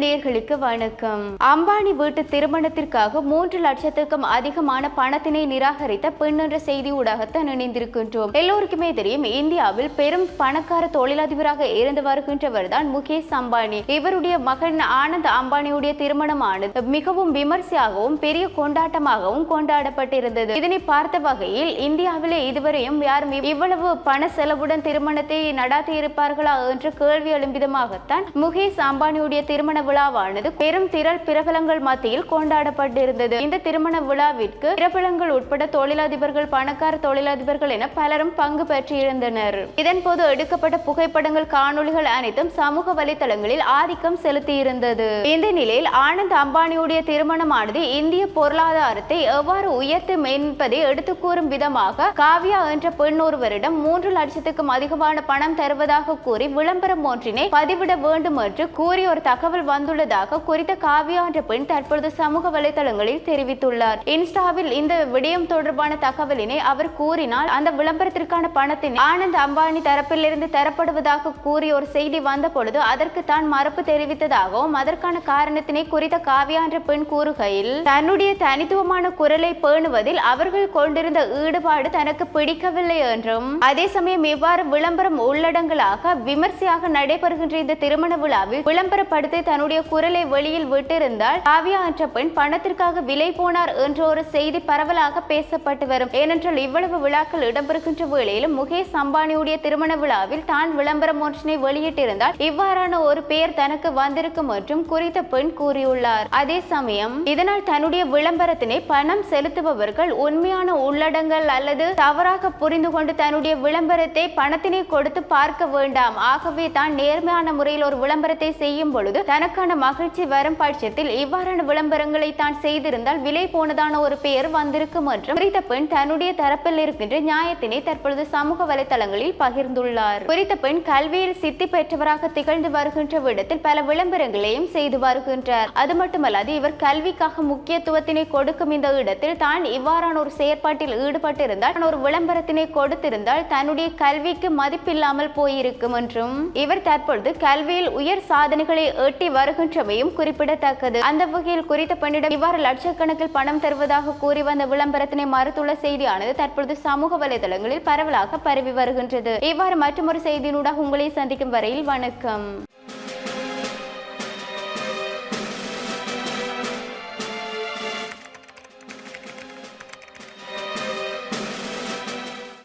நேயர்களுக்கு வணக்கம். அம்பானி வீட்டு திருமணத்திற்காக மூன்று லட்சத்துக்கும் அதிகமான பணத்தினை நிராகரித்த பெண் என்ற செய்தி ஊடகத்தான் இணைந்திருக்கின்றோம் எல்லோருக்குமே தெரியும் இந்தியாவில் பெரும் பணக்கார தொழிலதிபராக இருந்து வருகின்றவர் தான் முகேஷ் அம்பானி. இவருடைய மகன் ஆனந்த் அம்பானியுடைய திருமணமானது மிகவும் விமர்சையாகவும் பெரிய கொண்டாட்டமாகவும் கொண்டாடப்பட்டிருந்தது. இதனை பார்த்த வகையில் இந்தியாவிலே இதுவரையும் யாரும் இவ்வளவு பண செலவுடன் திருமணத்தை நடாத்தி இருப்பார்களா என்ற கேள்வி எழும்பிதமாகத்தான் முகேஷ் அம்பானியுடைய திருமண விழாவானது பெரும் திரள் பிரபலங்கள் மத்தியில் கொண்டாடப்பட்டிருந்தது. இந்த திருமண விழாவிற்கு பிரபலங்கள் உட்பட தொழிலதிபர்கள் பணக்கார தொழிலதிபர்கள் என பலரும் பங்கு பெற்றிருந்தனர். இதன் போது எடுக்கப்பட்ட புகைப்படங்கள் காணொலிகள் அனைத்தும் சமூக வலைதளங்களில் ஆதிக்கம் செலுத்தியிருந்தது. இந்த நிலையில் ஆனந்த் அம்பானியுடைய திருமணமானது இந்திய பொருளாதாரத்தை எவ்வாறு உயர்த்தும் என்பதை எடுத்து கூறும் விதமாக காவ்யா என்ற பெண் ஒருவரிடம் மூன்று லட்சத்துக்கும் அதிகமான பணம் தருவதாக கூறி விளம்பரம் ஒன்றினை பதிவிட வேண்டும் என்று கூறி ஒரு தகவல் வந்துள்ளதாக குறித்த காவியா என்ற பெண் தற்பொழுது சமூக வலைதளங்களில் தெரிவித்துள்ளார். இன்ஸ்டாவில் இந்த விடயம் தொடர்பான தகவலினை அவர் கூறினால் அந்த விளம்பரத்திற்கான பணத்தினை ஆனந்த் அம்பானி தரப்பிலிருந்து தரப்படுவதாக கூறி ஒரு செய்தி வந்த பொழுது அதற்கு தான் மறுப்பு தெரிவித்ததாகவும் அதற்கான காரணத்தினை குறித்த காவியா என்ற பெண் கூறுகையில் தன்னுடைய தனித்துவமான குரலை பேணுவதில் அவர்கள் கொண்டிருந்த ஈடுபாடு தனக்கு பிடிக்கவில்லை என்றும் அதே சமயம் இவ்வாறு விளம்பரம் உள்ளடங்களாக விமர்சையாக நடைபெறுகின்ற இந்த திருமண விழாவில் விளம்பரப்படுத்தி தன்னுடைய குரலை வெளியில் விட்டிருந்தால் காவியா என்ற பெண் பணத்திற்காக விலை போனார் என்ற ஒரு செய்தி பரவலாக பேசப்பட்டு வரும். ஏனென்றால் இவ்வளவு விழாக்கள் இடம்பெறுகின்ற வேளையிலும் முகேஷ் அம்பானியுடைய திருமண விழாவில் தான் விளம்பரம் ஒன்றினை வெளியிட்டிருந்தால் இவ்வாறான ஒரு பெயர் தனக்கு வந்திருக்கும் என்றும் குறித்த பெண் கூறியுள்ளார். அதே சமயம் இதனால் தன்னுடைய விளம்பரத்தினை பணம் செலுத்துபவர்கள் உண்மையான உள்ளடங்கள் அல்லது தவறாக புரிந்து கொண்டு தன்னுடைய விளம்பரத்தை பணத்தினை கொடுத்து பார்க்க வேண்டாம். ஆகவே தான் நேர்மையான முறையில் ஒரு விளம்பரத்தை செய்யும் பொழுது தனக்கு அதற்கான மகிழ்ச்சி வரும் பட்சத்தில் இவ்வாறான விளம்பரங்களை தான் செய்திருந்தால் விலை போனதான ஒரு பெயர் வந்திருக்கும் என்றும் குறித்த பெண் தன்னுடைய தரப்பில் இருக்கின்ற நியாயத்தினை தற்பொழுது சமூக வலைதளங்களில் பகிர்ந்துள்ளார். குறித்த பெண் கல்வியில் சித்தி பெற்றவராக திகழ்ந்து வருகின்ற விடத்தில் பல விளம்பரங்களையும் செய்து வருகின்றார். அது மட்டுமல்லாது இவர் கல்விக்காக முக்கியத்துவத்தினை கொடுக்கும் இந்த இடத்தில் தான் இவ்வாறான ஒரு செயற்பாட்டில் ஈடுபட்டிருந்தால் ஒரு விளம்பரத்தினை கொடுத்திருந்தால் தன்னுடைய கல்விக்கு மதிப்பில்லாமல் போயிருக்கும் என்றும். இவர் தற்பொழுது கல்வியில் உயர் சாதனைகளை எட்டி வருகின்றமையும் குறிப்பிடத்தக்கது. அந்த வகையில் குறித்த பெண்ணிடம் இவ்வாறு லட்சக்கணக்கில் பணம் தருவதாக கூறி வந்த விளம்பரத்தினை மறுத்துள்ள செய்தியானது தற்பொழுது சமூக வலைதளங்களில் பரவலாக பரவி வருகின்றது. இவ்வாறு மற்றொரு செய்தியினூடாக உங்களை சந்திக்கும் வரையில் வணக்கம்.